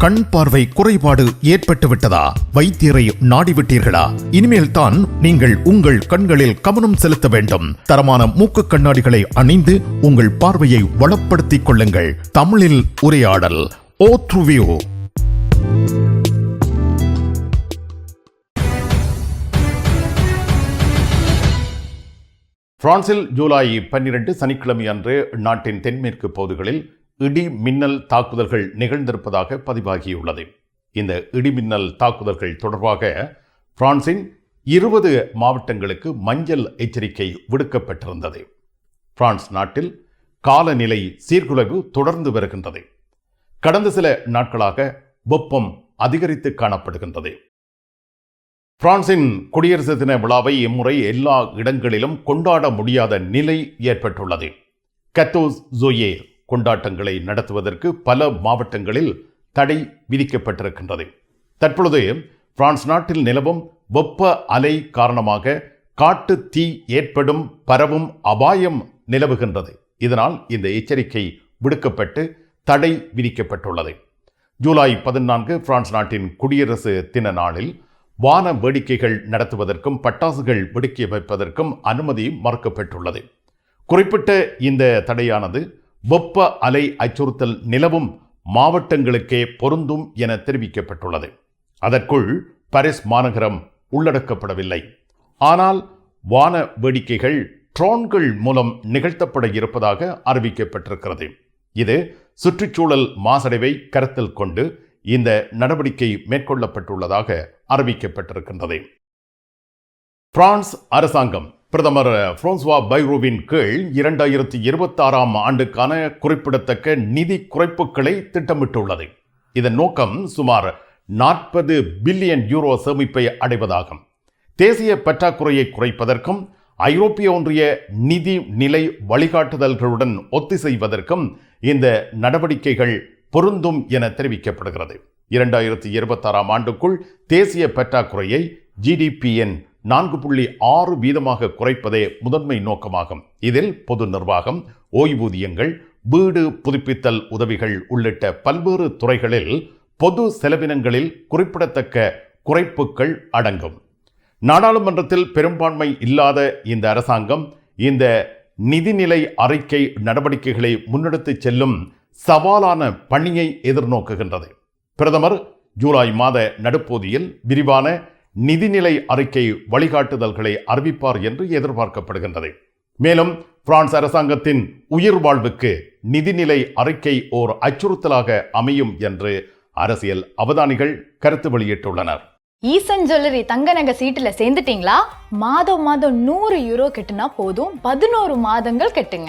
கண் பார்வை குறைபாடு ஏற்பட்டு விட்டதா வைத்தியரை நாடிவிட்டீர்களா? இனிமேல் தான் நீங்கள் உங்கள் கண்களில் கவனம் செலுத்த வேண்டும். தரமான மூக்கு கண்ணாடிகளை அணிந்து உங்கள் பார்வையை வளப்படுத்திக் கொள்ளுங்கள். தமிழில் உரையாடல் ஓ த்ருவியூ! பிரான்சில் ஜூலை பன்னிரண்டு சனிக்கிழமை அன்று நாட்டின் தென்மேற்கு பகுதிகளில் இடி மின்னல் தாக்குதல்கள் நிகழ்ந்திருப்பதாக பதிவாகியுள்ளது. இந்த இடிமின்னல் தாக்குதல்கள் தொடர்பாக பிரான்சின் இருபது மாவட்டங்களுக்கு மஞ்சள் எச்சரிக்கை விடுக்கப்பட்டிருந்தது. பிரான்ஸ் நாட்டில் காலநிலை சீர்குலைவு தொடர்ந்து வருகின்றது. கடந்த சில நாட்களாக வெப்பம் அதிகரித்து காணப்படுகின்றது. பிரான்சின் குடியரசு தின விழாவை இம்முறை எல்லா இடங்களிலும் கொண்டாட முடியாத நிலை ஏற்பட்டுள்ளது. கத்தோஸ் ஜோயே கொண்டாட்டங்களை நடத்துவதற்கு பல மாவட்டங்களில் தடை விதிக்கப்பட்டிருக்கின்றது. தற்பொழுது பிரான்ஸ் நாட்டில் நிலவும் வெப்ப அலை காரணமாக காட்டு தீ ஏற்படும் பரவும் அபாயம் நிலவுகின்றது. இதனால் இந்த எச்சரிக்கை விடுக்கப்பட்டு தடை விதிக்கப்பட்டுள்ளது. ஜூலை பதினான்கு பிரான்ஸ் நாட்டின் குடியரசு தின நாளில் வான வேடிக்கைகள் நடத்துவதற்கும் பட்டாசுகள் வெடிக்க வைப்பதற்கும் அனுமதி மறுக்கப்பட்டுள்ளது. குறிப்பிட்ட இந்த தடையானது வெப்ப அலை அச்சுறுத்தல் நிலவும் மாவட்டங்களுக்கே பொருந்தும் என தெரிவிக்கப்பட்டுள்ளது. அதற்குள் பாரிஸ் மாநகரம் உள்ளடக்கப்படவில்லை. ஆனால் வான வேடிக்கைகள் ட்ரோன்கள் மூலம் நிகழ்த்தப்பட இருப்பதாக அறிவிக்கப்பட்டிருக்கிறது. இது சுற்றுச்சூழல் மாசடைவை கருத்தில் கொண்டு இந்த நடவடிக்கை மேற்கொள்ளப்பட்டுள்ளதாக அறிவிக்கப்பட்டிருக்கின்றது. பிரான்ஸ் அரசாங்கம் பிரதமர் பிரான்சுவா பைரோவின் கீழ் இரண்டாயிரத்தி இருபத்தாறாம் ஆண்டுக்கான குறிப்பிடத்தக்க நிதி குறைப்புகளை திட்டமிட்டுள்ளது. இதன் நோக்கம் சுமார் நாற்பது பில்லியன் யூரோ சேமிப்பை அடைவதாகும். தேசிய பற்றாக்குறையை குறைப்பதற்கும் ஐரோப்பிய ஒன்றிய நிதி நிலை வழிகாட்டுதல்களுடன் ஒத்திசைவதற்கும் இந்த நடவடிக்கைகள் பொருந்தும் என தெரிவிக்கப்படுகிறது. இரண்டாயிரத்தி இருபத்தாறாம் ஆண்டுக்குள் தேசிய பற்றாக்குறையை ஜிடிபிஎன் நான்கு புள்ளி ஆறு வீதமாக குறைப்பதே முதன்மை நோக்கமாகும். இதில் பொது நிர்வாகம் ஓய்வூதியங்கள் வீடு புதுப்பித்தல் உதவிகள் உள்ளிட்ட பல்வேறு துறைகளில் பொது செலவினங்களில் குறிப்பிடத்தக்க குறைப்புகள் அடங்கும். நாடாளுமன்றத்தில் பெரும்பான்மை இல்லாத இந்த அரசாங்கம் இந்த நிதிநிலை அறிக்கை நடவடிக்கைகளை முன்னெடுத்து செல்லும் சவாலான பணியை எதிர்நோக்குகின்றது. பிரதமர் ஜூலை மாத நடுப்போதியில் விரிவான நிதிநிலை அறிக்கை வழிகாட்டுதல்களை அறிவிப்பார் என்று எதிர்பார்க்கப்படுகின்றது. மேலும் பிரான்ஸ் அரசாங்கத்தின் உயிர் வாழ்வுக்கு நிதிநிலை அறிக்கை ஓர் அச்சுறுத்தலாக அமையும் என்று அரசியல் அவதானிகள் கருத்து வெளியிட்டுள்ளனர். ஈசன் ஜுவல்லரி தங்க நகை சீட்டுல சேர்ந்துட்டீங்களா? மாதம் மாதம் நூறு யூரோ கட்டுனா போதும் பதினோரு மாதங்கள் கெட்டுங்க.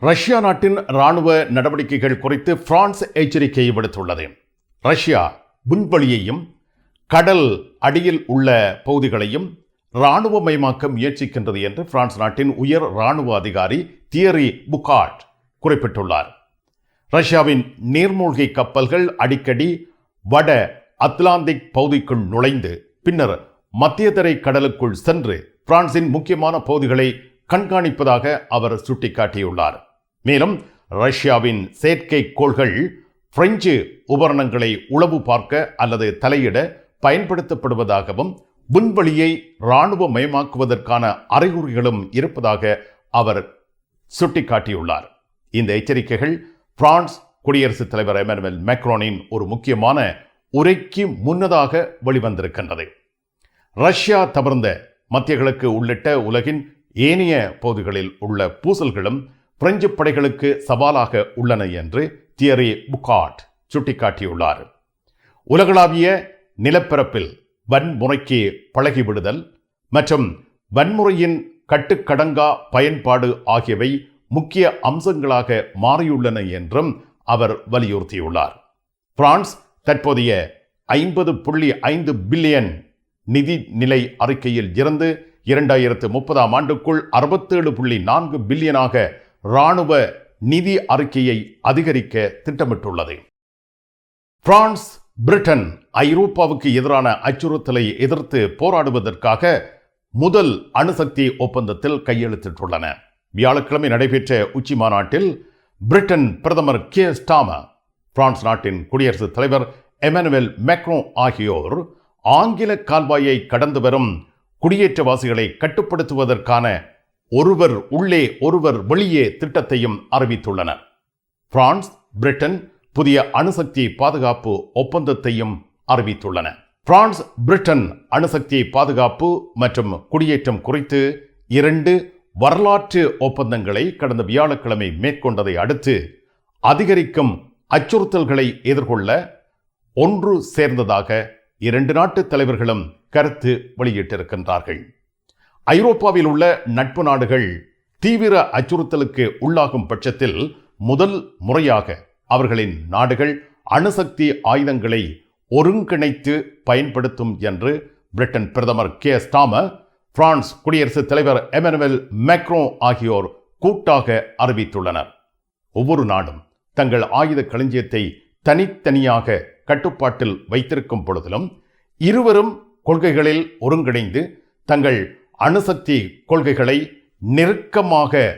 ரஷ்யா நாட்டின் ராணுவ நடவடிக்கைகள் குறித்து பிரான்ஸ் எச்சரிக்கை விடுத்துள்ளது. ரஷ்யா விண்வெளியையும் கடல் அடியில் உள்ள பகுதிகளையும் இராணுவமயமாக்க முயற்சிக்கின்றது என்று பிரான்ஸ் நாட்டின் உயர் இராணுவ அதிகாரி தியரி புகாட் குறிப்பிட்டுள்ளார். ரஷ்யாவின் நீர்மூழ்கி கப்பல்கள் அடிக்கடி வட அத்லாந்திக் பகுதிக்குள் நுழைந்து பின்னர் மத்தியதரை கடலுக்குள் சென்று பிரான்சின் முக்கியமான பகுதிகளை கண்காணிப்பதாக அவர் சுட்டிக்காட்டியுள்ளார். மேலும் ரஷ்யாவின் செயற்கை கோள்கள் பிரெஞ்சு உபகரணங்களை உளவு பார்க்க அல்லது தலையிட பயன்படுத்தப்படுவதாகவும் விண்வெளியை இராணுவமயமாக்குவதற்கான அறிகுறிகளும் இருப்பதாக அவர் சுட்டிக்காட்டியுள்ளார். இந்த எச்சரிக்கைகள் பிரான்ஸ் குடியரசுத் தலைவர் எமனுவல் மேக்ரோனின் ஒரு முக்கியமான உரைக்கு முன்னதாக வெளிவந்திருக்கின்றது. ரஷ்யா தவிர்ந்த மத்திய கிழக்கு உள்ளிட்ட உலகின் ஏனைய பகுதிகளில் உள்ள பூசல்களும் பிரெஞ்சு படைகளுக்கு சவாலாக உள்ளன என்று தியரி புகாட் சுட்டிக்காட்டியுள்ளார். உலகளாவிய நிலப்பரப்பில் வன்முறைக்கு பழகிவிடுதல் மற்றும் வன்முறையின் கட்டுக்கடங்கா பயன்பாடு ஆகியவை முக்கிய அம்சங்களாக மாறியுள்ளன என்றும் அவர் வலியுறுத்தியுள்ளார். பிரான்ஸ் தற்போதைய ஐம்பது புள்ளி ஐந்து பில்லியன் நிதி நிலை அறிக்கையில் இருந்து இரண்டாயிரத்து முப்பதாம் ஆண்டுக்குள் அறுபத்தேழு புள்ளி நான்கு பில்லியனாக இராணுவ நிதி அறிக்கையை அதிகரிக்க திட்டமிட்டுள்ளது. பிரான்ஸ் பிரிட்டன் ஐரோப்பாவுக்கு எதிரான அச்சுறுத்தலை எதிர்த்து போராடுவதற்காக முதல் அணுசக்தி ஒப்பந்தத்தில் கையெழுத்திட்டுள்ளன. வியாழக்கிழமை நடைபெற்ற உச்சி மாநாட்டில் பிரிட்டன் பிரதமர் கே. ஸ்டாம பிரான்ஸ் நாட்டின் குடியரசுத் தலைவர் எமனுவேல் மேக்ரோ ஆகியோர் ஆங்கில கால்வாயை கடந்து வரும் குடியேற்றவாசிகளை கட்டுப்படுத்துவதற்கான ஒருவர் உள்ளே ஒருவர் வெளியே திட்டத்தையும் அறிவித்துள்ளனர். பிரான்ஸ் பிரிட்டன் புதிய அணுசக்தி பாதுகாப்பு ஒப்பந்தத்தையும் அறிவித்துள்ளன. பிரான்ஸ் பிரிட்டன் அணுசக்தி பாதுகாப்பு மற்றும் குடியேற்றம் குறித்து இரண்டு வரலாற்று ஒப்பந்தங்களை கடந்த வியாழக்கிழமை மேற்கொண்டதை அடுத்து அதிகரிக்கும் அச்சுறுத்தல்களை எதிர்கொள்ள ஒன்று சேர்ந்ததாக இரண்டு நாட்டு தலைவர்களும் கருத்து வெளியிட்டிருக்கின்றார்கள். ஐரோப்பாவில் உள்ள நட்பு நாடுகள் தீவிர அச்சுறுத்தலுக்கு உள்ளாகும் பட்சத்தில் முதல் முறையாக அவர்களின் நாடுகள் அணுசக்தி ஆயுதங்களை ஒருங்கிணைத்து பயன்படுத்தும் என்று பிரிட்டன் பிரதமர் கே. ஸ்டாமர் பிரான்ஸ் குடியரசுத் தலைவர் எமனுவல் மேக்ரோ ஆகியோர் கூட்டாக அறிவித்துள்ளனர். ஒவ்வொரு நாடும் தங்கள் ஆயுத களஞ்சியத்தை தனித்தனியாக கட்டுப்பாட்டில் வைத்திருக்கும் பொழுதிலும் இருவரும் கொள்கைகளில் ஒருங்கிணைந்து தங்கள் அணுசக்தி கொள்கைகளை நெருக்கமாக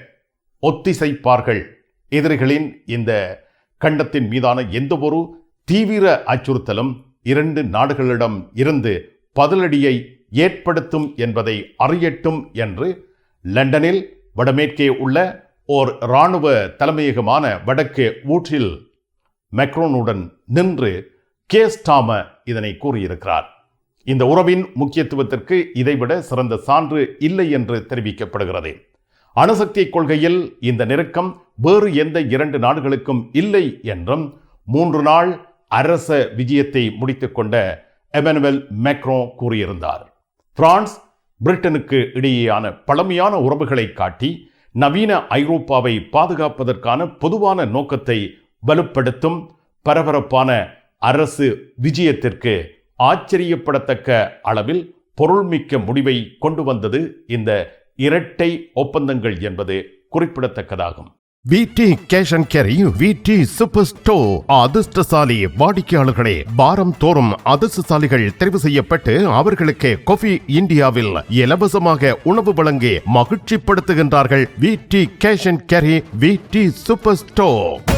ஒத்திசைப்பார்கள். எதிரிகளின் இந்த கண்டத்தின் மீதான எந்தவொரு தீவிர அச்சுறுத்தலும் இரண்டு நாடுகளிடம் இருந்து பதிலடியை ஏற்படுத்தும் என்பதை அறியட்டும் என்று லண்டனில் வடமேற்கே உள்ள ஓர் இராணுவ தலைமையகமான வடக்கு ஊற்றில் மெக்ரோனுடன் நின்று கேஸ்டாம இதனை கூறியிருக்கிறார். இந்த உறவின் முக்கியத்துவத்திற்கு இதைவிட சிறந்த சான்று இல்லை என்று தெரிவிக்கப்படுகிறது. அணுசக்தி கொள்கையில் இந்த நெருக்கம் வேறு எந்த இரண்டு நாடுகளுக்கும் இல்லை என்றும் மூன்று நாள் அரச விஜயத்தை முடித்துக்கொண்ட எமனுவல் மேக்ரோ கூறியிருந்தார். பிரான்ஸ் பிரிட்டனுக்கு இடையேயான பழமையான உறவுகளை காட்டி நவீன ஐரோப்பாவை பாதுகாப்பதற்கான பொதுவான நோக்கத்தை வலுப்படுத்தும் பரபரப்பான அரசு விஜயத்திற்கு ஆச்சரியப்படத்தக்க அளவில் பொருள்மிக்க முடிவை கொண்டு வந்தது இந்த இரட்டை ஒப்பந்தங்கள் என்பது குறிப்பிடத்தக்கதாகும். VT cash and carry VT super store அதிர்ஷ்டசாலி வாடிக்கையாளர்களே வாரம் தோறும் அதிர்ஷ்டசாலிகள் தெரிவு செய்யப்பட்டு அவர்களுக்கு கொஃபி இந்தியாவில் இலவசமாக உணவு வழங்கி மகிழ்ச்சிப்படுத்துகின்றார்கள் VT cash and carry VT super store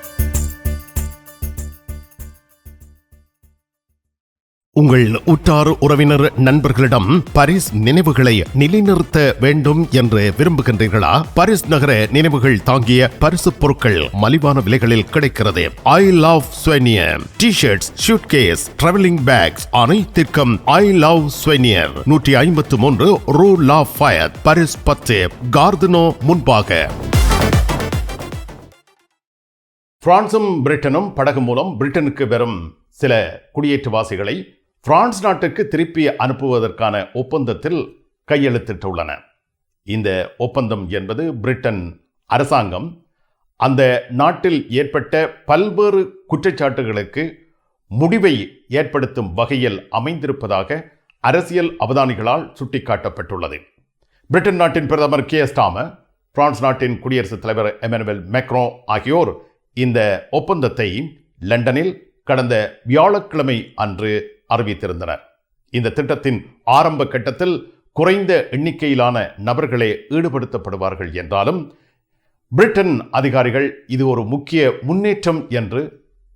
உங்கள் உற்றார் உறவினர் நண்பர்களிடம் பரிஸ் நினைவுகளை நிலைநிறுத்த வேண்டும் என்று விரும்புகின்றீர்களா? பரிஸ் நகர நினைவுகள் தாங்கிய பரிசு பொருட்கள் மலிவான விலைகளில் கிடைக்கிறது. I love souvenir T shirts suitcase travelling bags அனைத்திற்கும் ஐ லவ் ஸ்வெனியர் நூற்றி ஐம்பத்து மூன்று ரூ லா ஃபயர் பரிஸ் பத்து கார்தனோ முன்பாக. பிரான்சும் பிரிட்டனும் படகு மூலம் பிரிட்டனுக்கு வெறும் சில குடியேற்றவாசிகளை பிரான்ஸ் நாட்டுக்கு திருப்பி அனுப்புவதற்கான ஒப்பந்தத்தில் கையெழுத்திட்டுள்ளன. இந்த ஒப்பந்தம் என்பது பிரிட்டன் அரசாங்கம் அந்த நாட்டில் ஏற்பட்ட பல்வேறு குற்றச்சாட்டுகளுக்கு முடிவை ஏற்படுத்தும் வகையில் அமைந்திருப்பதாக அரசியல் அவதானிகளால் சுட்டிக்காட்டப்பட்டுள்ளது. பிரிட்டன் நாட்டின் பிரதமர் கே. ஸ்டாமர் பிரான்ஸ் நாட்டின் குடியரசுத் தலைவர் எமனுவல் மெக்ரோ ஆகியோர் இந்த ஒப்பந்தத்தை லண்டனில் கடந்த வியாழக்கிழமை அன்று அறிவித்திருந்தனர் இந்த திட்டத்தின் ஆரம்ப கட்டத்தில் குறைந்த எண்ணிக்கையிலான நபர்களே ஈடுபடுத்தப்படுவார்கள் என்றாலும் பிரிட்டன் அதிகாரிகள் இது ஒரு முக்கிய முன்னேற்றம் என்று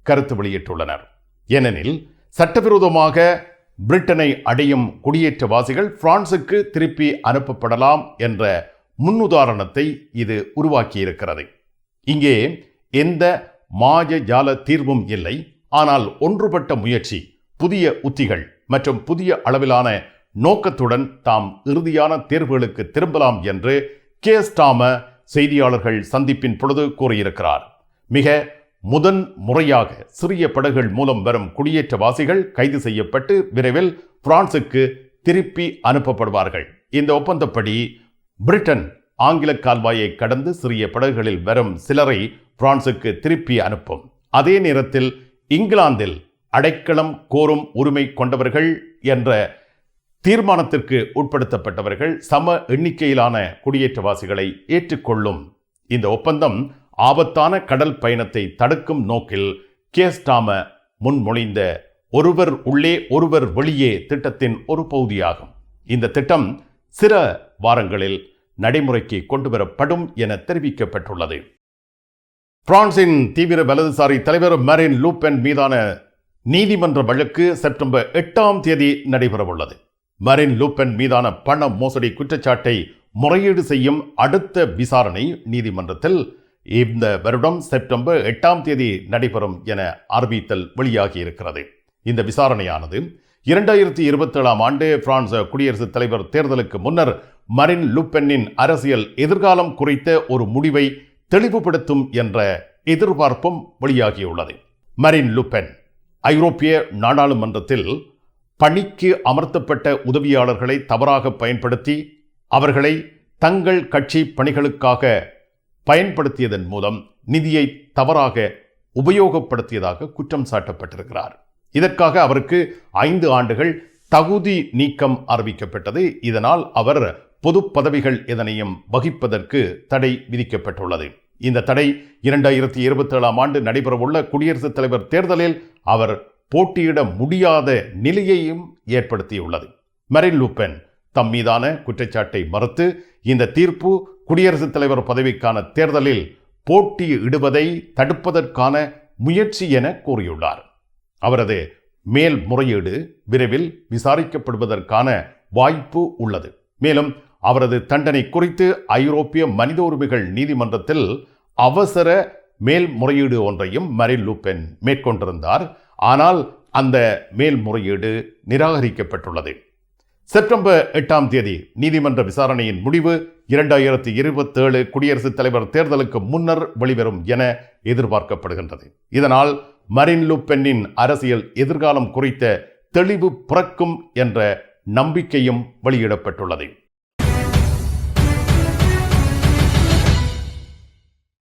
கருத்து வெளியிட்டுள்ளனர். ஏனெனில் சட்டவிரோதமாக பிரிட்டனை அடையும் குடியேற்றவாசிகள் பிரான்சுக்கு திருப்பி அனுப்பப்படலாம் என்ற முன்னுதாரணத்தை இது உருவாக்கியிருக்கிறது. இங்கே எந்த மாய ஜால தீர்வும் இல்லை. ஆனால் ஒன்றுபட்ட முயற்சி புதிய உத்திகள் மற்றும் புதிய அளவிலான நோக்கத்துடன் தாம் இறுதியான தேர்வுகளுக்கு திரும்பலாம் என்று கே. ஸ்டாம செய்தியாளர்கள் சந்திப்பின் பொழுது கூறியிருக்கிறார். மிக முதன் முறையாக சிறிய படகுகள் மூலம் வரும் குடியேற்றவாசிகள் கைது செய்யப்பட்டு விரைவில் பிரான்சுக்கு திருப்பி அனுப்பப்படுவார்கள். இந்த ஒப்பந்தப்படி பிரிட்டன் ஆங்கில கால்வாயை கடந்து சிறிய படகுகளில் வரும் சிலரை பிரான்சுக்கு திருப்பி அனுப்பும். அதே நேரத்தில் இங்கிலாந்தில் அடைக்கலம் கோரும் உரிமை கொண்டவர்கள் என்ற தீர்மானத்திற்கு உட்படுத்தப்பட்டவர்கள் சம எண்ணிக்கையிலான குடியேற்றவாசிகளை ஏற்றுக்கொள்ளும் இந்த ஒப்பந்தம் ஆபத்தான கடல் பயணத்தை தடுக்கும் நோக்கில் கேஸ்டாம முன்மொழிந்த ஒருவர் உள்ளே ஒருவர் வெளியே திட்டத்தின் ஒரு பகுதியாகும். இந்த திட்டம் சில வாரங்களில் நடைமுறைக்கு கொண்டுவரப்படும் என தெரிவிக்கப்பட்டுள்ளது. பிரான்சின் தீவிர வலதுசாரி தலைவர் மரின் லூப்பென் மீதான நீதிமன்ற வழக்கு செப்டம்பர் எட்டாம் தேதி நடைபெறவுள்ளது. மரின் லூப்பென் மீதான பண மோசடி குற்றச்சாட்டை முறையீடு செய்யும் அடுத்த விசாரணை நீதிமன்றத்தில் இந்த வருடம் செப்டம்பர் எட்டாம் தேதி நடைபெறும் என அறிவித்தல் வெளியாகி இருக்கிறது இந்த விசாரணையானது இரண்டாயிரத்தி இருபத்தேழாம் ஆண்டு பிரான்ஸ் குடியரசுத் தலைவர் தேர்தலுக்கு முன்னர் மரின் லுப்பென்னின் அரசியல் எதிர்காலம் குறித்த ஒரு முடிவை தெளிவுபடுத்தும் என்ற எதிர்பார்ப்பும் வெளியாகியுள்ளது. மரின் லுப்பென் ஐரோப்பிய நாடாளுமன்றத்தில் பணிக்கு அமர்த்தப்பட்ட உதவியாளர்களை தவறாக பயன்படுத்தி அவர்களை தங்கள் கட்சி பணிகளுக்காக பயன்படுத்தியதன் மூலம் நிதியை தவறாக உபயோகப்படுத்தியதாக குற்றம் சாட்டப்பட்டிருக்கிறார். இதற்காக அவருக்கு ஐந்து ஆண்டுகள் தகுதி நீக்கம் அறிவிக்கப்பட்டது. இதனால் அவர் பொது பதவிகள் எதனையும் வகிப்பதற்கு தடை விதிக்கப்பட்டுள்ளது. இந்த தடை இரண்டாயிரத்தி இருபத்தி ஏழாம் ஆண்டு நடைபெறவுள்ள குடியரசுத் தலைவர் தேர்தலில் அவர் போட்டியிட முடியாத நிலையையும் ஏற்படுத்தியுள்ளது. மரின் லூப்பென் தம் மீதான குற்றச்சாட்டை மறுத்து இந்த தீர்ப்பு குடியரசுத் தலைவர் பதவிக்கான தேர்தலில் போட்டியிடுவதை தடுப்பதற்கான முயற்சி என கூறியுள்ளார். அவரது மேல்முறையீடு விரைவில் விசாரிக்கப்படுவதற்கான வாய்ப்பு உள்ளது. மேலும் அவரது தண்டனை குறித்து ஐரோப்பிய மனித உரிமைகள் நீதிமன்றத்தில் அவசர மேல்முறையீடு ஒன்றையும் மரின் லூபென் மேற்கொண்டிருந்தார். ஆனால் அந்த மேல்முறையீடு நிராகரிக்கப்பட்டுள்ளது. செப்டம்பர் எட்டாம் தேதி நீதிமன்ற விசாரணையின் முடிவு இரண்டாயிரத்தி இருபத்தேழு குடியரசுத் தலைவர் தேர்தலுக்கு முன்னர் வெளிவரும் என எதிர்பார்க்கப்படுகின்றது. இதனால் மரின் லுப்பென்னின் அரசியல் எதிர்காலம் குறித்த தெளிவு பிறக்கும் என்ற நம்பிக்கையும் வெளியிடப்பட்டுள்ளது.